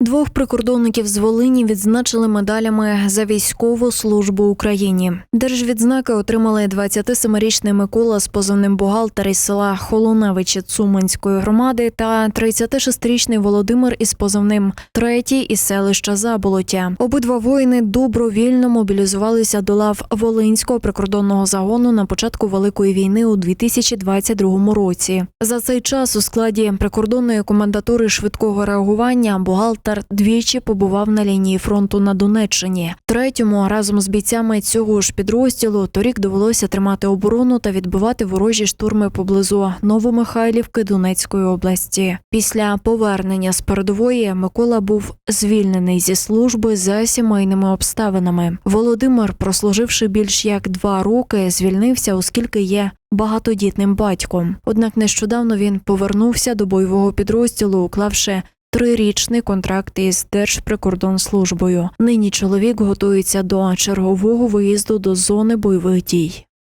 Двох прикордонників з Волині відзначили медалями за військову службу Україні. Держвідзнаки отримали 27-річний Микола з позивним бухгалтер із села Холуневичі Цуманської громади та 36-річний Володимир із позивним третій із селища Заболоття. Обидва воїни добровільно мобілізувалися до лав Волинського прикордонного загону на початку Великої війни у 2022 році. За цей час у складі прикордонної комендатури швидкого реагування бухгалтер двічі побував на лінії фронту на Донеччині. Третьому разом з бійцями цього ж підрозділу торік довелося тримати оборону та відбивати ворожі штурми поблизу Новомихайлівки Донецької області. Після повернення з передової Микола був звільнений зі служби за сімейними обставинами. Володимир, прослуживши більш як два роки, звільнився, оскільки є багатодітним батьком. Однак нещодавно він повернувся до бойового підрозділу, уклавши трирічний контракт із Держприкордонслужбою. Нині чоловік готується до чергового виїзду до зони бойових дій.